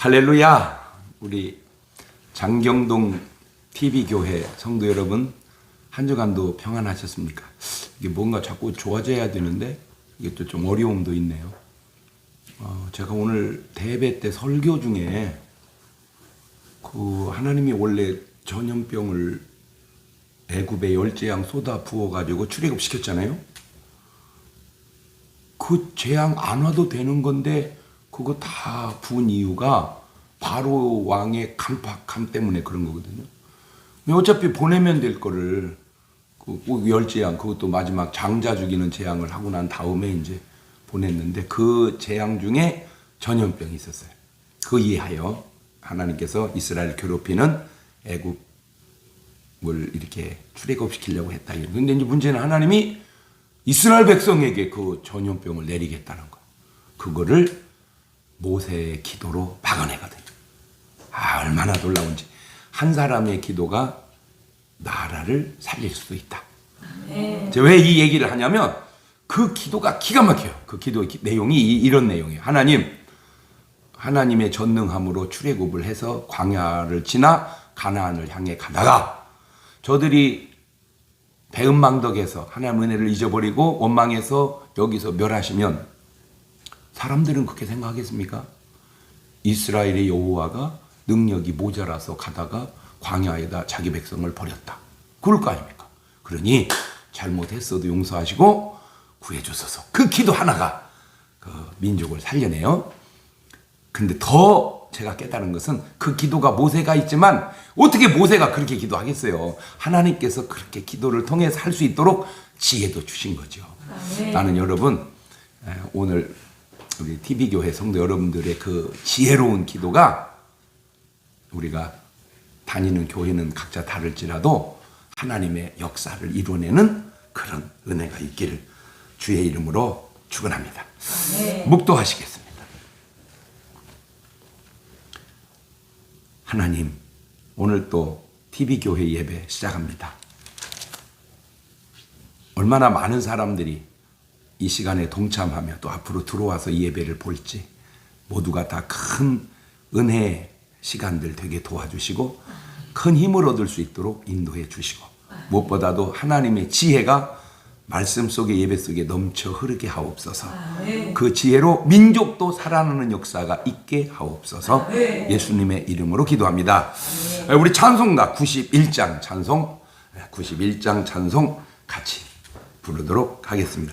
할렐루야! 우리 장경동 TV교회 성도 여러분, 한 주간도 평안하셨습니까? 이게 뭔가 자꾸 좋아져야 되는데, 이게 또 좀 어려움도 있네요. 어, 제가 오늘 대배 때 설교 중에, 그 하나님이 원래 전염병을 애굽에 열재양 쏟아 부어가지고 출애굽 시켰잖아요. 그 재앙 안 와도 되는 건데 그거 다 부은 이유가 바로 왕의 간팍함 때문에 그런 거거든요. 어차피 보내면 될 거를 그 열재앙 그것도 마지막 장자 죽이는 재앙을 하고 난 다음에 이제 보냈는데 그 재앙 중에 전염병이 있었어요. 그 이하여 하나님께서 이스라엘 괴롭히는 애굽을 이렇게 출애굽시키려고 했다. 근데 이제 문제는 하나님이 이스라엘 백성에게 그 전염병을 내리겠다는 거. 그거를 모세의 기도로 막아내거든요. 아, 얼마나 놀라운지. 한 사람의 기도가 나라를 살릴 수도 있다. 왜이 얘기를 하냐면 그 기도가 기가 막혀요. 그 기도 내용이 이런 내용이에요. 하나님, 하나님의 전능함으로 출애굽을 해서 광야를 지나 가나안을 향해 가다가 저들이 배은망덕에서 하나님 은혜를 잊어버리고 원망해서 여기서 멸하시면 사람들은 그렇게 생각하겠습니까? 이스라엘의 여호와가 능력이 모자라서 가다가 광야에다 자기 백성을 버렸다. 그럴 거 아닙니까? 그러니 잘못했어도 용서하시고 구해주소서. 그 기도 하나가 그 민족을 살려내요. 근데 더 제가 깨달은 것은 그 기도가 모세가 있지만 어떻게 모세가 그렇게 기도하겠어요? 하나님께서 그렇게 기도를 통해서 할 수 있도록 지혜도 주신 거죠. 나는 여러분 오늘 우리 TV 교회 성도 여러분들의 그 지혜로운 기도가 우리가 다니는 교회는 각자 다를지라도 하나님의 역사를 이루어내는 그런 은혜가 있기를 주의 이름으로 축원합니다. 묵도하시겠습니다. 하나님, 오늘 또 TV 교회 예배 시작합니다. 얼마나 많은 사람들이 이 시간에 동참하며 또 앞으로 들어와서 이 예배를 볼지 모두가 다 큰 은혜의 시간들 되게 도와주시고 큰 힘을 얻을 수 있도록 인도해 주시고 무엇보다도 하나님의 지혜가 말씀 속에 예배 속에 넘쳐 흐르게 하옵소서. 그 지혜로 민족도 살아나는 역사가 있게 하옵소서. 예수님의 이름으로 기도합니다. 우리 찬송가 91장 찬송 91장 찬송 같이 부르도록 하겠습니다.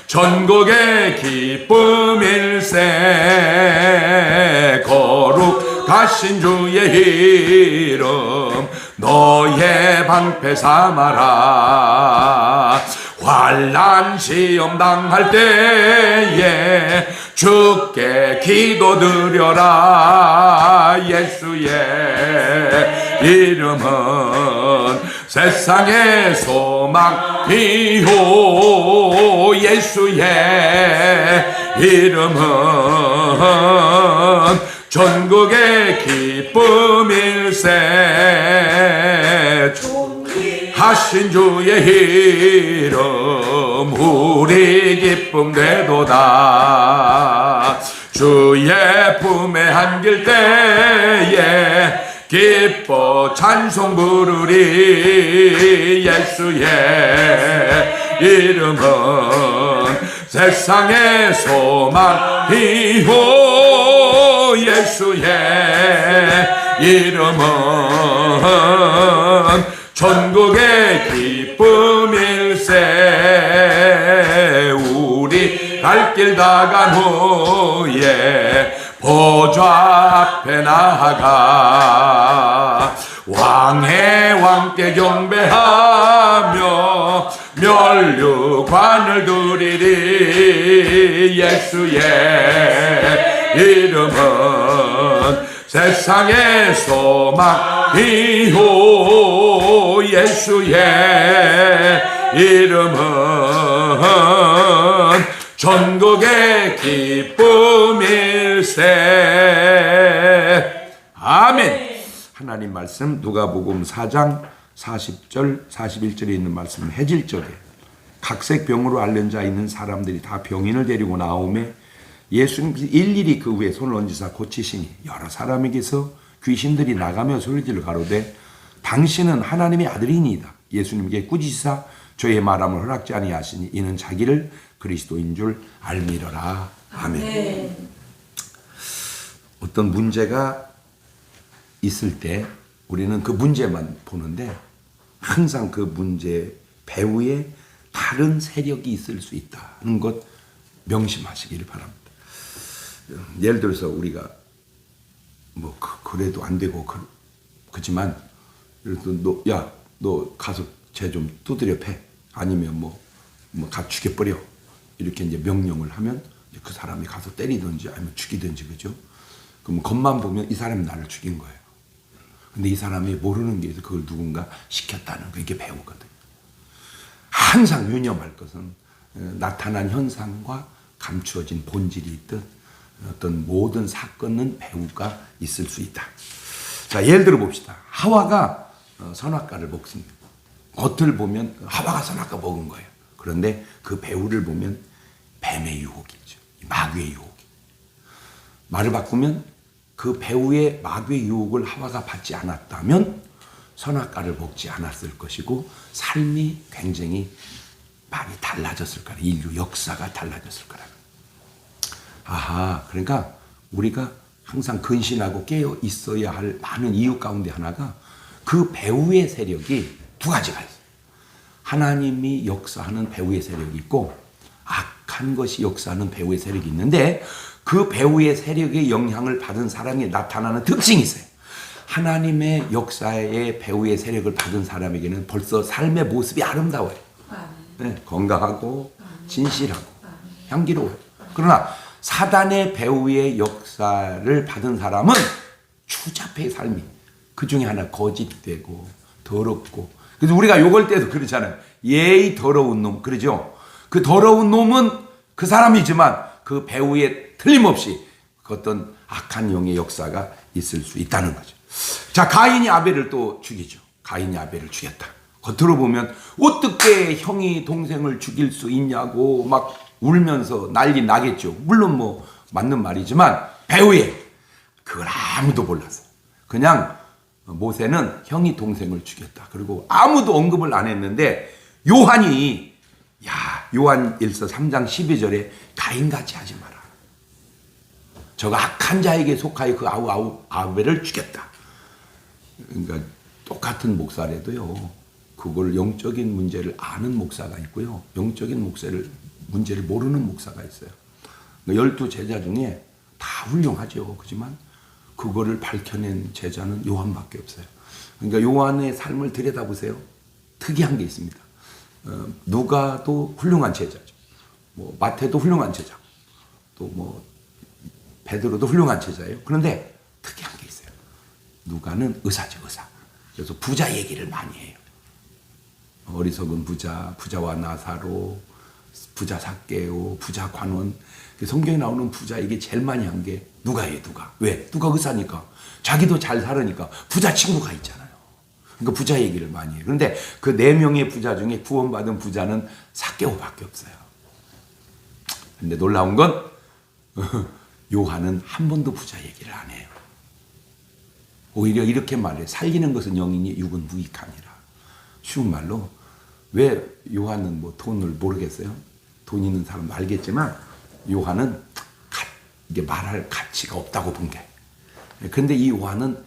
전국의 기쁨 일세 거룩하신 주의 이름 너의 방패 삼아라. 환란 시험 당할 때에 주께 기도드려라. 예수의 이름은 세상의 소망이요 예수의 이름은 전국의 기쁨일세. 하신 주의 이름 우리 기쁨 되도다. 주의 품에 안길 때에 기뻐 찬송 부르리 예수의 이름은 세상의 소망이요 예수의 이름은 전국의 기쁨일세 우리 갈 길 다간 후에 보좌 앞에 나아가 왕의 왕께 경배하며 멸류관을 드리리 예수의 이름은 세상의 소망이요 예수의 이름은 전국의 기쁨일세 아멘 하나님 말씀 누가복음 4장 40절 41절에 있는 말씀 해질적에 각색 병으로 앓는 자 있는 사람들이 다 병인을 데리고 나오매 예수님 일일이 그 위에 손을 얹으사 고치시니 여러 사람에게서 귀신들이 나가며 소리질을 가로되 당신은 하나님의 아들이니이다. 예수님께 꾸짖으사 저의 말함을 허락지 아니하시니 이는 자기를 그리스도인 줄 알미러라. 아멘. 어떤 문제가 있을 때 우리는 그 문제만 보는데 항상 그 문제 배후에 다른 세력이 있을 수 있다는 것 명심하시기를 바랍니다. 예를 들어서 우리가 뭐 그- 그래도 안 되고 그, 그지만 그래도 너야너 가서 쟤 좀 두드려 패 아니면 뭐뭐가 죽여버려 이렇게 이제 명령을 하면 그 사람이 가서 때리든지 아니면 죽이든지 그죠? 그럼 겉만 보면 이 사람이 나를 죽인 거예요. 근데 이 사람이 모르는 게 있어 그걸 누군가 시켰다는 거 이게 배우거든요. 항상 유념할 것은 어, 나타난 현상과 감추어진 본질이 있듯 어떤 모든 사건은 배우가 있을 수 있다. 자, 예를 들어 봅시다. 하와가 어, 선악과를 먹습니다. 겉을 보면 하와가 선악과 먹은 거예요. 그런데 그 배우를 보면 뱀의 유혹이죠. 마귀의 유혹. 말을 바꾸면 그 배우의 마귀의 유혹을 하와가 받지 않았다면 선악과를 먹지 않았을 것이고 삶이 굉장히 많이 달라졌을 거라. 인류 역사가 달라졌을 거라. 아하, 그러니까 우리가 항상 근신하고 깨어 있어야 할 많은 이유 가운데 하나가 그 배우의 세력이 두 가지가 있어요. 하나님이 역사하는 배우의 세력이 있고 악한 것이 역사하는 배우의 세력이 있는데 그 배우의 세력의 영향을 받은 사람이 나타나는 특징이 있어요. 하나님의 역사의 배우의 세력을 받은 사람에게는 벌써 삶의 모습이 아름다워요. 네, 건강하고 진실하고 향기로워요. 그러나 사단의 배우의 역사를 받은 사람은 추잡해 삶이 그 중에 하나 거짓되고 더럽고 그래서 우리가 욕할 때도 그러잖아요. 예의 더러운 놈 그러죠. 그 더러운 놈은 그 사람이지만 그 배우에 틀림없이 그 어떤 악한 영의 역사가 있을 수 있다는 거죠. 자 가인이 아벨을 또 죽이죠. 가인이 아벨을 죽였다. 겉으로 보면 어떻게 형이 동생을 죽일 수 있냐고 막 울면서 난리 나겠죠. 물론 뭐 맞는 말이지만 배우에 그걸 아무도 몰랐어요. 그냥 모세는 형이 동생을 죽였다. 그리고 아무도 언급을 안 했는데 요한이 야 요한 1서 3장 12절에 가인같이 하지 마라. 저가 악한 자에게 속하여 그 아우 아우 아벨을 죽였다. 그러니까 똑같은 목사래도요. 그걸 영적인 문제를 아는 목사가 있고요. 영적인 목사를 문제를 모르는 목사가 있어요. 그러니까 열두 제자 중에 다 훌륭하죠. 그지만 그거를 밝혀낸 제자는 요한밖에 없어요. 그러니까 요한의 삶을 들여다보세요. 특이한 게 있습니다. 어, 누가도 훌륭한 제자죠. 뭐 마태도 훌륭한 제자. 또 뭐 베드로도 훌륭한 제자예요. 그런데 특이한 게 있어요. 누가는 의사죠, 의사. 그래서 부자 얘기를 많이 해요. 어리석은 부자, 부자와 나사로, 부자 사개오, 부자 관원. 그 성경에 나오는 부자 이게 제일 많이 한 게 누가예요, 누가. 왜? 누가 의사니까. 자기도 잘 살으니까 부자 친구가 있잖아요. 그러니까 부자 얘기를 많이 해요. 그런데 그 네 명의 부자 중에 구원받은 부자는 사개오밖에 없어요. 근데 놀라운 건 요한은 한 번도 부자 얘기를 안 해요. 오히려 이렇게 말해 살리는 것은 영이니 육은 무익하니라. 쉬운 말로 왜 요한은 뭐 돈을 모르겠어요. 돈 있는 사람 알겠지만 요한은 가, 이게 말할 가치가 없다고 본 게. 그런데 이 요한은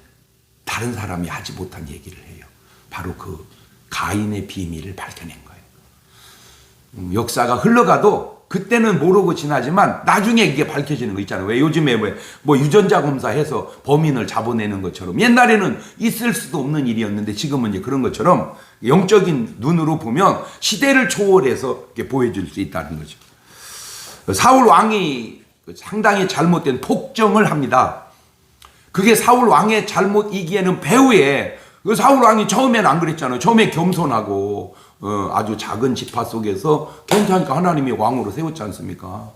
다른 사람이 하지 못한 얘기를 해요. 바로 그 가인의 비밀을 밝혀낸 거예요. 음, 역사가 흘러가도 그때는 모르고 지나지만 나중에 이게 밝혀지는 거 있잖아요. 왜 요즘에 왜 뭐 유전자 검사해서 범인을 잡아내는 것처럼 옛날에는 있을 수도 없는 일이었는데 지금은 이제 그런 것처럼 영적인 눈으로 보면 시대를 초월해서 보여줄 수 있다는 거죠. 사울 왕이 상당히 잘못된 폭정을 합니다. 그게 사울 왕의 잘못이기에는 배후에 그 사울 왕이 처음에는 안 그랬잖아요. 처음에 겸손하고 어, 아주 작은 지파 속에서 괜찮으니까 하나님이 왕으로 세웠지 않습니까?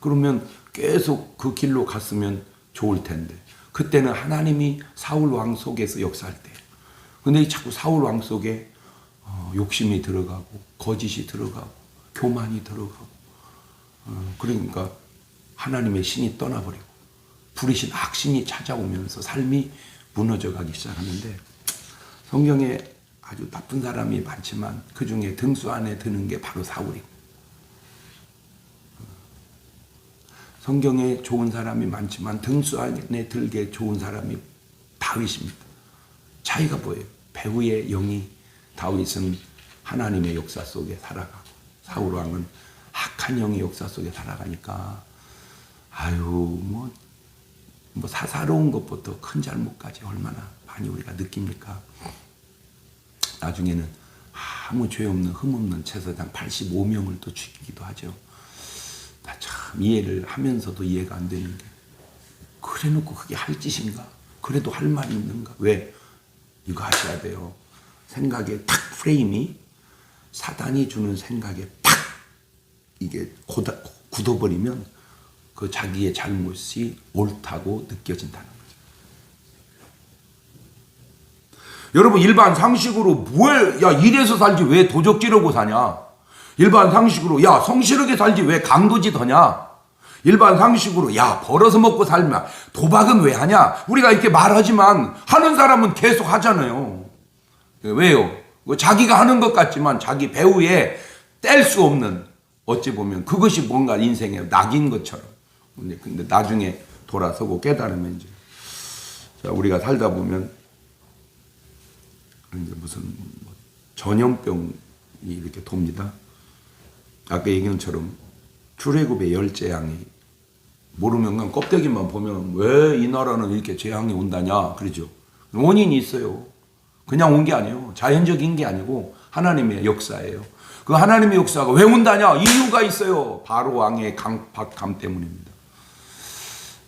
그러면 계속 그 길로 갔으면 좋을 텐데 그때는 하나님이 사울 왕 속에서 역사할 때. 근데 자꾸 사울 왕 속에 어, 욕심이 들어가고 거짓이 들어가고 교만이 들어가고 어, 그러니까 하나님의 신이 떠나버리고 부리신 악신이 찾아오면서 삶이 무너져 가기 시작하는데 성경에 아주 나쁜 사람이 많지만 그 중에 등수 안에 드는 게 바로 사울이고 성경에 좋은 사람이 많지만 등수 안에 들게 좋은 사람이 다윗입니다. 차이가 뭐예요? 배후의 영이 다윗은 하나님의 역사 속에 살아가고 사울 왕은 악한 영의 역사 속에 살아가니까 아유 뭐, 뭐 사사로운 것부터 큰 잘못까지 얼마나 많이 우리가 느낍니까? 나중에는 아무 죄 없는 흠 없는 채사장 85명을 또 죽이기도 하죠. 나 참 이해를 하면서도 이해가 안 되는 게 그래놓고 그게 할 짓인가? 그래도 할 말이 있는가? 왜? 이거 하셔야 돼요. 생각에 탁 프레임이 사단이 주는 생각에 탁 이게 고다, 굳어버리면 그 자기의 잘못이 옳다고 느껴진다는 거죠. 여러분 일반 상식으로 뭘, 야 이래서 살지 왜 도적지르고 사냐? 일반 상식으로 야 성실하게 살지 왜 강도짓 하냐? 일반 상식으로 야 벌어서 먹고 살면 도박은 왜 하냐? 우리가 이렇게 말하지만 하는 사람은 계속 하잖아요. 왜요? 뭐 자기가 하는 것 같지만 자기 배후에 뗄 수 없는 어찌 보면 그것이 뭔가 인생의 낙인 것처럼. 근데, 나중에 돌아서고 깨달으면 이제 자, 우리가 살다 보면 이제 무슨 뭐 전염병이 이렇게 돕니다. 아까 얘기한 것처럼 출애굽의 열 재앙이 모르면 그냥 껍데기만 보면 왜 이 나라는 이렇게 재앙이 온다냐 그러죠. 원인이 있어요. 그냥 온 게 아니에요. 자연적인 게 아니고 하나님의 역사예요. 그 하나님의 역사가 왜 온다냐 이유가 있어요. 바로 왕의 강박감 때문입니다.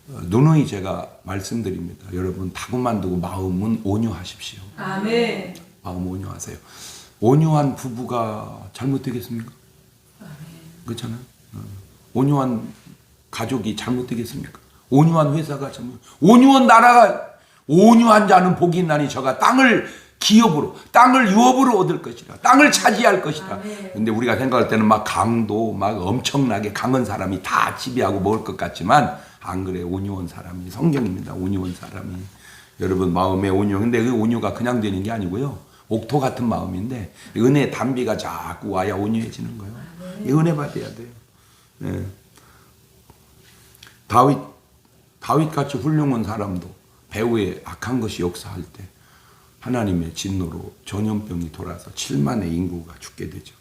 어, 누누이 제가 말씀드립니다. 여러분 다구만 두고 마음은 온유하십시오. 아멘. 마음 온유하세요. 온유한 부부가 잘못되겠습니까? 그렇잖아요. 어. 온유한 가족이 잘못되겠습니까? 온유한 회사가 잘못, 온유한 나라가 온유한 자는 복이 있나니 저가 땅을 기업으로, 땅을 유업으로 얻을 것이라, 땅을 차지할 것이다. 아멘. 근데 우리가 생각할 때는 막 강도, 막 엄청나게 강한 사람이 다 지배하고 먹을 것 같지만 안 그래. 온유한 사람이 성경입니다. 온유한 사람이 여러분 마음의 온유. 근데 그 온유가 그냥 되는 게 아니고요. 옥토 같은 마음인데 은혜 단비가 자꾸 와야 온유해지는 거예요. 이 은혜 받아야 돼요. 예. 다윗 다윗 같이 훌륭한 사람도 배후에 악한 것이 역사할 때 하나님의 진노로 전염병이 돌아서 7만의 인구가 죽게 되죠.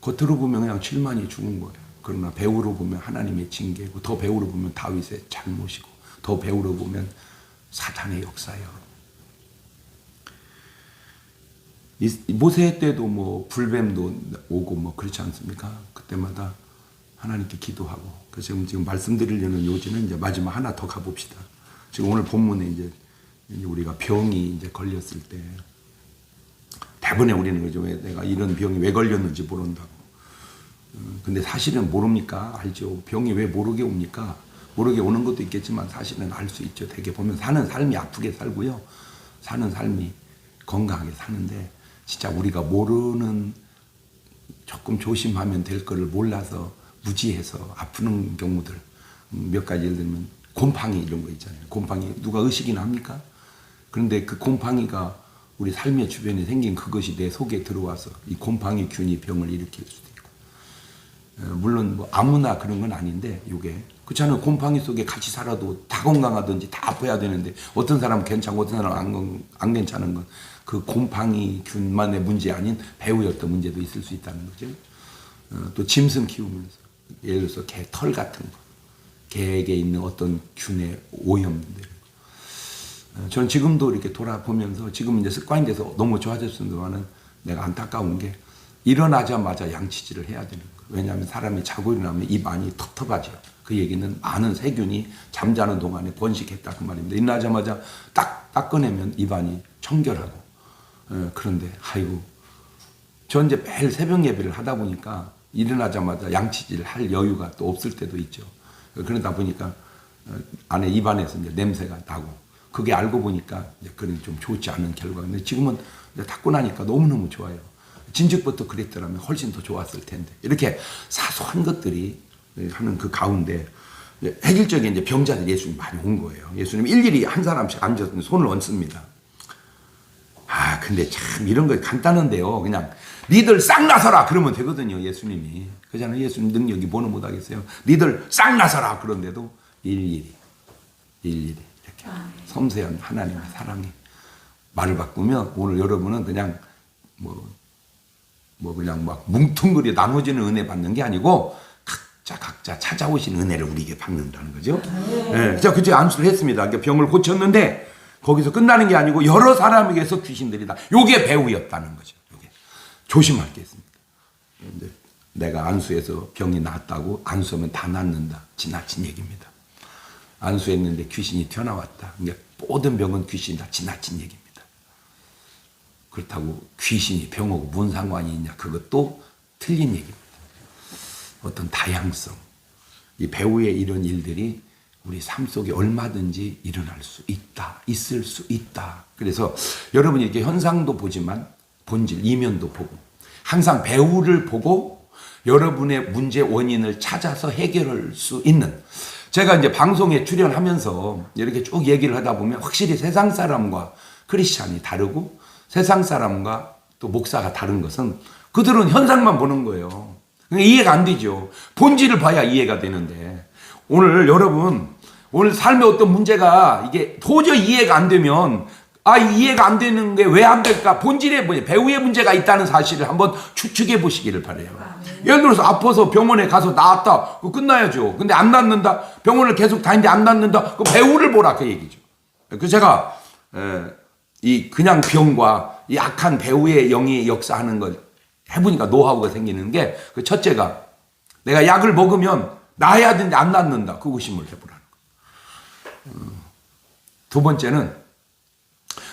겉으로 보면 그냥 7만이 죽은 거예요. 그러나 배우로 보면 하나님의 징계고 더 배우로 보면 다윗의 잘못이고 더 배우로 보면 사탄의 역사예요. 모세 때도 뭐 불뱀도 오고 뭐 그렇지 않습니까? 그때마다 하나님께 기도하고 그래서 지금 말씀드리려는 요지는 이제 마지막 하나 더 가봅시다. 지금 오늘 본문에 이제 우리가 병이 이제 걸렸을 때 대부분에 우리는 그죠 왜 내가 이런 병이 왜 걸렸는지 모른다고. 어, 근데 사실은 모릅니까? 알죠. 병이 왜 모르게 옵니까? 모르게 오는 것도 있겠지만 사실은 알 수 있죠. 되게 보면 사는 삶이 아프게 살고요. 사는 삶이 건강하게 사는데 진짜 우리가 모르는 조금 조심하면 될 거를 몰라서 무지해서 아프는 경우들 음, 몇 가지 예를 들면 곰팡이 이런 거 있잖아요. 곰팡이 누가 의식이나 합니까? 그런데 그 곰팡이가 우리 삶의 주변에 생긴 그것이 내 속에 들어와서 이 곰팡이 균이 병을 일으킬 수도 있고 어, 물론 뭐 아무나 그런 건 아닌데 이게 그렇잖아요. 곰팡이 속에 같이 살아도 다 건강하든지 다 아파야 되는데 어떤 사람은 괜찮고 어떤 사람은 안, 괜찮은 건 그 곰팡이 균만의 문제 아닌 어떤 문제도 있을 수 있다는 거죠. 어, 또 짐승 키우면서 예를 들어서 개 털 같은 거 개에게 있는 어떤 균의 오염들 어, 저는 지금도 이렇게 돌아보면서 지금 이제 습관이 돼서 너무 좋아졌습니다만은 내가 안타까운 게 일어나자마자 양치질을 해야 되는 거예요. 왜냐하면 사람이 자고 일어나면 입 안이 텁텁하죠. 그 얘기는 많은 세균이 잠자는 동안에 번식했다 그 말입니다. 일어나자마자 딱, 딱 꺼내면 입안이 청결하고. 어, 그런데 아이고 저 이제 매일 새벽 예배를 하다 보니까 일어나자마자 양치질 할 여유가 또 없을 때도 있죠. 그러다 보니까 어, 안에 입안에서 이제 냄새가 나고 그게 알고 보니까 그런 좀 좋지 않은 결과인데 지금은 닦고 나니까 너무너무 좋아요. 진즉부터 그랬더라면 훨씬 더 좋았을 텐데 이렇게 사소한 것들이 하는 그 가운데 획일적인 이제 병자들 예수님 많이 온 거예요. 예수님 일일이 한 사람씩 앉아서 손을 얹습니다. 아, 근데 참 이런 거 간단한데요. 그냥 니들 싹 나서라 그러면 되거든요. 예수님이. 그잖아요. 예수님 능력이 뭐는 못하겠어요. 니들 싹 나서라 그런데도 일일이 일일이 섬세한 하나님의 사랑이 말을 바꾸면 오늘 여러분은 그냥 뭐, 뭐 그냥 막 뭉퉁그려 나눠지는 은혜 받는 게 아니고 각자 각자 찾아오신 은혜를 우리에게 받는다는 거죠. 예. 자, 그제 안수를 했습니다. 그러니까 병을 고쳤는데 거기서 끝나는 게 아니고 여러 사람에게서 귀신들이 다 요게 배우였다는 거죠. 요게. 조심할 게 있습니다. 이제 내가 안수해서 병이 낫다고 안수하면 다 낫는다. 지나친 얘기입니다. 안수했는데 귀신이 튀어나왔다. 그러니까 모든 병은 귀신이 다 지나친 얘기입니다. 그렇다고 귀신이 병하고 뭔 상관이 있냐? 그것도 틀린 얘기입니다. 어떤 다양성. 이 배우의 이런 일들이 우리 삶 속에 얼마든지 일어날 수 있다. 있을 수 있다. 그래서 여러분이 이렇게 현상도 보지만 본질, 이면도 보고 항상 배우를 보고 여러분의 문제 원인을 찾아서 해결할 수 있는 제가 이제 방송에 출연하면서 이렇게 쭉 얘기를 하다 보면 확실히 세상 사람과 크리스찬이 다르고 세상 사람과 또 목사가 다른 것은 그들은 현상만 보는 거예요. 그러니까 이해가 안 되죠. 본질을 봐야 이해가 되는데 오늘 여러분 오늘 삶에 어떤 문제가 이게 도저히 이해가 안 되면 아 이해가 안 되는 게 왜 안 될까 본질에 뭐냐 배우의 문제가 있다는 사실을 한번 추측해 보시기를 바래요. 예를 들어서 아파서 병원에 가서 나았다 그 끝나야죠. 근데 안 낫는다 병원을 계속 다니는데 안 낫는다 그 배우를 보라 그 얘기죠. 그 제가 에, 이 그냥 병과 이 악한 배우의 영이 역사하는 걸 해보니까 노하우가 생기는 게 그 첫째가 내가 약을 먹으면 나아야 되는데 안 낫는다 그 의심을 해보라는 거. 음. 두 번째는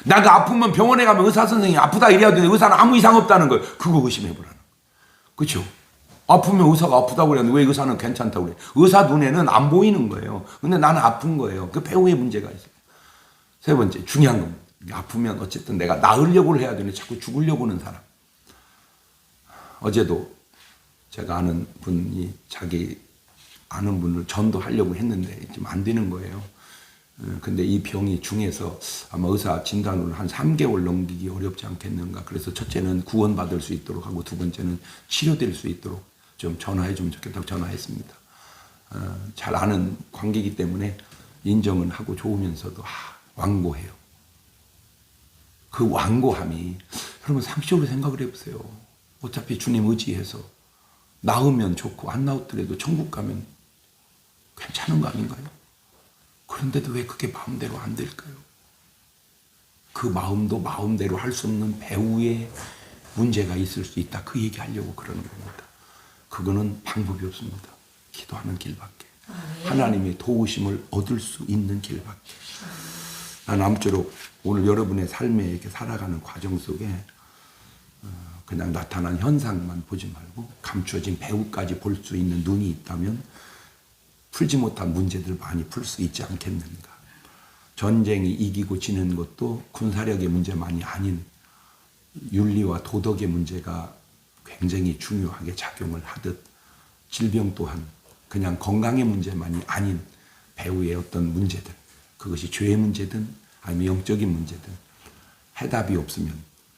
내가 아프면 병원에 가면 의사 선생님이 아프다 이래야 되는데 의사는 아무 이상 없다는 걸 그거 의심해 보라는 거. 그렇죠? 아프면 의사가 아프다고 그랬는데 왜 의사는 괜찮다고 그래? 의사 눈에는 안 보이는 거예요. 근데 나는 아픈 거예요. 그 배우의 문제가 있어요. 세 번째 중요한 건 아프면 어쨌든 내가 나으려고 해야 되는데 자꾸 죽으려고 하는 사람. 어제도 제가 아는 분이 자기 아는 분을 전도하려고 했는데 좀 안 되는 거예요. 어, 근데 이 병이 중해서 아마 의사 진단으로 한 3개월 넘기기 어렵지 않겠는가. 그래서 첫째는 구원받을 수 있도록 하고 두 번째는 치료될 수 있도록 좀 전화해 주면 좋겠다고 전화했습니다. 어, 잘 아는 관계이기 때문에 인정은 하고 좋으면서도 아, 완고해요. 그 완고함이 여러분 상식적으로 생각을 해보세요. 어차피 주님 의지해서 나으면 좋고 안 나왔더라도 천국 가면 괜찮은 거 아닌가요? 그런데도 왜 그게 마음대로 안 될까요? 그 마음도 마음대로 할 수 없는 배우의 문제가 있을 수 있다. 그 얘기 하려고 그러는 겁니다. 그거는 방법이 없습니다. 기도하는 길밖에. 하나님의 도우심을 얻을 수 있는 길밖에. 난 아무쪼록 오늘 여러분의 삶에 이렇게 살아가는 과정 속에 어, 그냥 나타난 현상만 보지 말고 감추어진 배우까지 볼 수 있는 눈이 있다면 풀지 못한 문제들 많이 풀 수 있지 않겠는가. 전쟁이 이기고 지는 것도 군사력의 문제만이 아닌 윤리와 도덕의 문제가 굉장히 중요하게 작용을 하듯 질병 또한 그냥 건강의 문제만이 아닌 배우의 어떤 문제들 그것이 죄의 문제든 아니면 영적인 문제든 해답이 없으면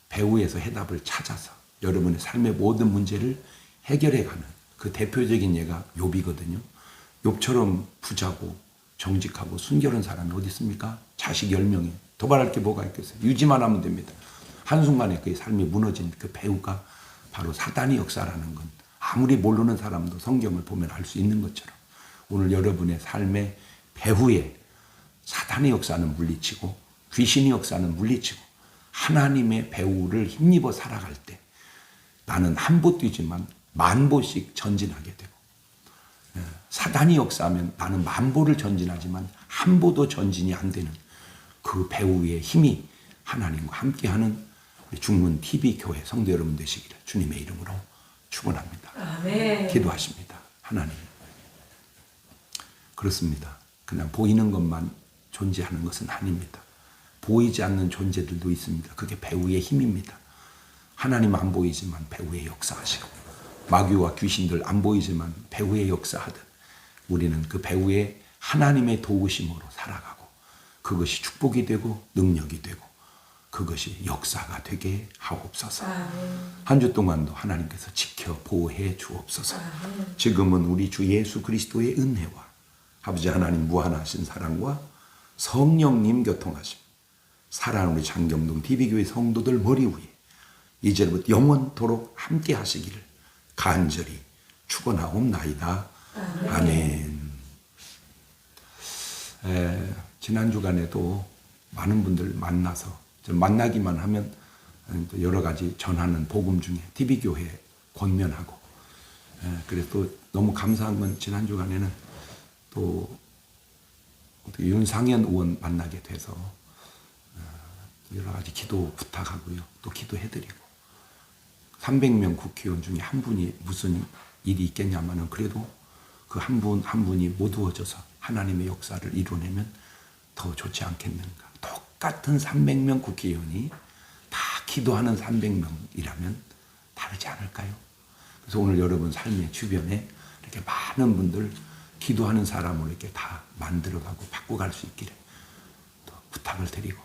배우에서 해답을 찾아서 여러분의 삶의 모든 문제를 해결해가는 그 대표적인 예가 욥이거든요. 욥처럼 부자고 정직하고 순결한 사람이 어디 있습니까? 자식 10명이 더 바랄 게 뭐가 있겠어요? 유지만 하면 됩니다. 한순간에 그의 삶이 무너진 그 배우가 바로 사단의 역사라는 건 아무리 모르는 사람도 성경을 보면 알 수 있는 것처럼 오늘 여러분의 삶의 배후에 사단의 역사는 물리치고 귀신의 역사는 물리치고 하나님의 배우를 힘입어 살아갈 때 나는 한 보 뛰지만 만 보씩 전진하게 되고 예, 사단이 역사하면 나는 만보를 전진하지만 한 보도 전진이 안 되는 그 배우의 힘이 하나님과 함께하는 우리 중문 TV 교회 성도 여러분 되시기를 주님의 이름으로 축원합니다. 아멘. 기도하십니다. 하나님. 그렇습니다. 그냥 보이는 것만 존재하는 것은 아닙니다. 보이지 않는 존재들도 있습니다. 그게 배우의 힘입니다. 하나님 안 보이지만 배우의 역사하시고 마귀와 귀신들 안 보이지만 배우의 역사하듯 우리는 그 배우의 하나님의 도우심으로 살아가고 그것이 축복이 되고 능력이 되고 그것이 역사가 되게 하옵소서. 한 주 동안도 하나님께서 지켜 보호해 주옵소서. 지금은 우리 주 예수 그리스도의 은혜와 아버지 하나님 무한하신 사랑과 성령님 교통하심 사랑하는 우리 장경동 TV교회 성도들 머리 위에 이제부터 영원토록 함께 하시기를 간절히 축원하옵나이다. 아멘. 에, 지난 주간에도 많은 분들 만나서 좀 만나기만 하면 또 여러 가지 전하는 복음 중에 TV 교회 권면하고 에, 그래서 또 너무 감사한 건 지난 주간에는 또 윤상현 의원 만나게 돼서 어, 여러 가지 기도 부탁하고요 또 기도해드리고 300명 국회의원 중에 한 분이 무슨 일이 있겠냐마는 그래도 그 한 분 한 분이 모두어져서 하나님의 역사를 이뤄내면 더 좋지 않겠는가. 똑같은 300명 국회의원이 다 기도하는 300명이라면 다르지 않을까요? 그래서 오늘 여러분 삶의 주변에 이렇게 많은 분들 기도하는 사람으로 이렇게 다 만들어가고 바꿔갈 수 있기를 또 부탁을 드리고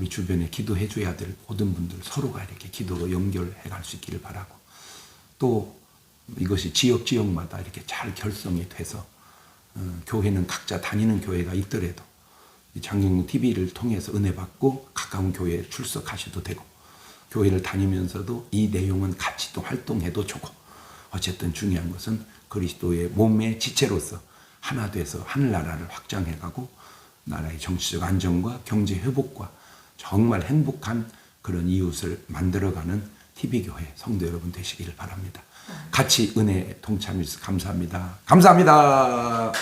우리 주변에 기도해 줘야 될 모든 분들 서로가 이렇게 기도로 연결해 갈 수 있기를 바라고. 또 이것이 지역 지역마다 이렇게 잘 결성이 돼서 어, 교회는 각자 다니는 교회가 있더라도 이 장경동 TV를 통해서 은혜 받고 가까운 교회에 출석하셔도 되고 교회를 다니면서도 이 내용은 같이 또 활동해도 좋고 어쨌든 중요한 것은 그리스도의 몸의 지체로서 하나 돼서 하늘나라를 확장해가고 나라의 정치적 안정과 경제 회복과 정말 행복한 그런 이웃을 만들어가는 TV교회 성도 여러분 되시기를 바랍니다. 같이 은혜 동참해 주셔서 감사합니다. 감사합니다.